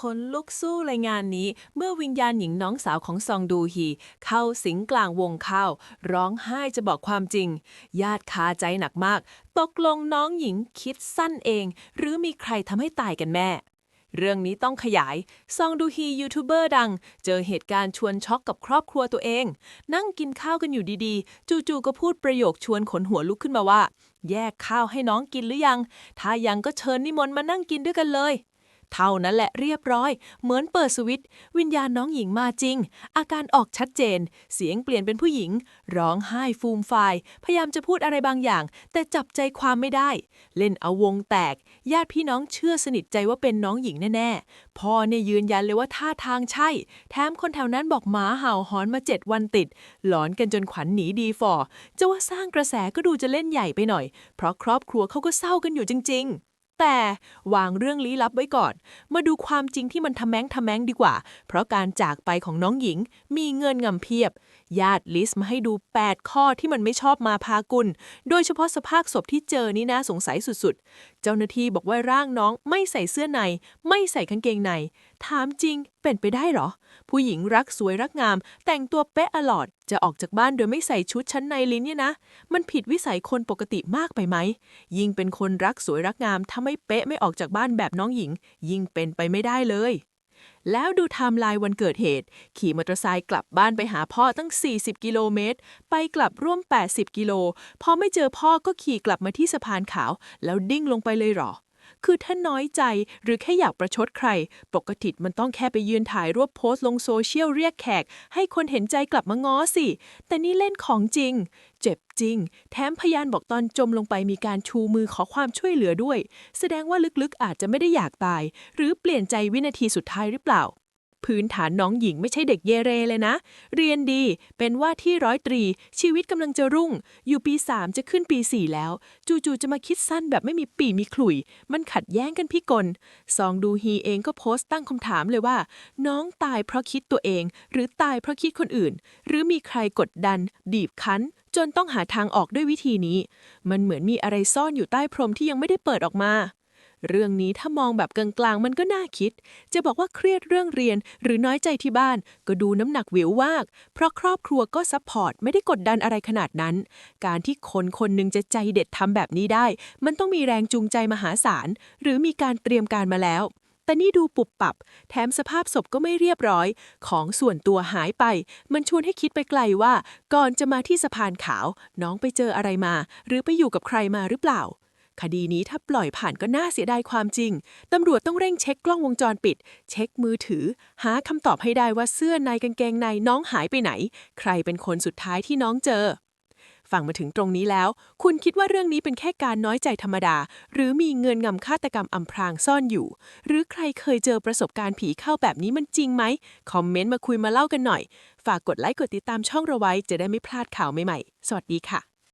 คนลุกสู้รายงานนี้ เมื่อวิญญาณหญิงน้องสาวของซองดูฮี เข้าสิงกลางวงข้าวร้องไห้จะบอกความจริง ญาติคาใจหนักมาก ตกลงน้องหญิงคิดสั้นเอง หรือมีใครทำให้ตายกันแม่เรื่องนี้ต้องขยาย ซองดูฮียูทูบเบอร์ดัง เจอเหตุการณ์ชวนช็อกกับครอบครัวตัวเอง นั่งกินข้าวกันอยู่ดีๆ จู่ๆก็พูดประโยคชวนขนหัวลุกขึ้นมาว่า แยกข้าวให้น้องกินหรือยัง ถ้ายังก็เชิญนิมนต์มานั่งกินด้วยกันเลย เท่านั้นแหละเรียบร้อย เหมือนเปิดสวิตช์วิญญาณน้องหญิงมาจริง อาการออกชัดเจน เสียงเปลี่ยนเป็นผู้หญิง ร้องไห้ฟูมฟายพยายามจะพูดอะไรบางอย่าง แต่จับใจความไม่ได้ เล่นเอาวงแตก ญาติพี่น้องเชื่อสนิทใจว่าเป็นน้องหญิงแน่ๆพ่อเนี่ยยืนยันเลยว่าท่าทางใช่ แถมคนแถวนั้นบอกหมาเห่าหอนมาเจ็ดวันติด หลอนกันจนขวัญหนีดีฟอจะว่าสร้างกระแสก็ดูจะเล่นใหญ่ไปหน่อย เพราะครอบครัวเขาก็เศร้ากันอยู่จริง ๆ แต่วางเรื่องลี้ลับไว้ก่อน มาดูความจริงที่มันทำแมงทำแมงดีกว่า เพราะการจากไปของน้องหญิงมีเงินงำเพียบ ญาติลิสต์มาให้ดู 8 ข้อที่มันไม่ชอบมาพากุล โดยเฉพาะสภาพศพที่เจอนี่น่าสงสัยสุดๆ เจ้าหน้าที่บอกว่าร่างน้องไม่ใส่เสื้อใน ไม่ใส่กางเกงใน ถามจริงเป็นไปได้หรอ ผู้หญิงรักสวยรักงาม แต่งตัวเป๊ะอลอด จะออกจากบ้านโดยไม่ใส่ชุดชั้นในลิ้นเนี่ยนะ มันผิดวิสัยคนปกติมากไปไหม ยิ่งเป็นคนรักสวยรักงาม ถ้าไม่เป๊ะไม่ออกจากบ้านแบบน้องหญิง ยิ่งเป็นไปไม่ได้เลย แล้วดูไทม์ไลน์วันเกิดเหตุ ขี่มอเตอร์ไซค์กลับบ้านไปหาพ่อตั้ง 40 กิโลเมตร ไปกลับร่วม 80 กิโล พอไม่เจอพ่อก็ขี่กลับมาที่สะพานขาว แล้วดิ้งลงไปเลยหรอ คือถ้าน้อยใจหรือแค่อยากประชดใคร ปกติมันต้องแค่ไปยืนถ่ายรูปโพสต์ลงโซเชียลเรียกแขก ให้คนเห็นใจกลับมาง้อสิ แต่นี่เล่นของจริง เจ็บจริง แถมพยานบอกตอนจมลงไปมีการชูมือขอความช่วยเหลือด้วย แสดงว่าลึกๆอาจจะไม่ได้อยากตาย หรือเปลี่ยนใจวินาทีสุดท้ายหรือเปล่า พื้นฐานน้องหญิงไม่ใช่เด็กเยเรเลยนะ เรียนดีเป็นว่าที่ร้อยตรี ชีวิตกำลังจะรุ่ง อยู่ปี 3 จะขึ้นปี 4 แล้ว จู่ๆจะมาคิดสั้นแบบไม่มีปีมีขลุ่ย มันขัดแย้งกันพี่กลซองดูฮีเองก็โพสต์ตั้งคำถามเลยว่า น้องตายเพราะคิดตัวเอง หรือตายเพราะคิดคนอื่น หรือมีใครกดดันบีบคั้นจนต้องหาทางออกด้วยวิธีนี้ มันเหมือนมีอะไรซ่อนอยู่ใต้พรมที่ยังไม่ได้เปิดออกมา เรื่องนี้ถ้ามองแบบกลางๆมันก็น่าคิด จะบอกว่าเครียดเรื่องเรียนหรือน้อยใจที่บ้าน ก็ดูน้ำหนักวิววาก เพราะครอบครัวก็ซัพพอร์ตไม่ได้กดดันอะไรขนาดนั้น การที่คนคนหนึ่งจะใจเด็ดทำแบบนี้ได้ มันต้องมีแรงจูงใจมหาศาล หรือมีการเตรียมการมาแล้ว แต่นี่ดูปุบปับ แถมสภาพศพก็ไม่เรียบร้อย ของส่วนตัวหายไป มันชวนให้คิดไปไกลว่า ก่อนจะมาที่สะพานขาว น้องไปเจออะไรมา หรือไปอยู่กับใครมาหรือเปล่า คดีนี้ถ้าปล่อยผ่านก็น่าเสียดายความจริง ตำรวจต้องเร่งเช็คกล้องวงจรปิด เช็คมือถือ หาคำตอบให้ได้ว่าเสื้อในกางเกงในน้องหายไปไหน ใครเป็นคนสุดท้ายที่น้องเจอ ฟังมาถึงตรงนี้แล้ว คุณคิดว่าเรื่องนี้เป็นแค่การน้อยใจธรรมดา หรือมีเงินงำฆาตกรรมอำพรางซ่อนอยู่ หรือใครเคยเจอประสบการณ์ผีเข้าแบบนี้มันจริงไหม คอมเมนต์มาคุยมาเล่ากันหน่อย ฝากกดไลค์กดติดตามช่องเราไว้จะได้ไม่พลาดข่าวใหม่ๆ สวัสดีค่ะ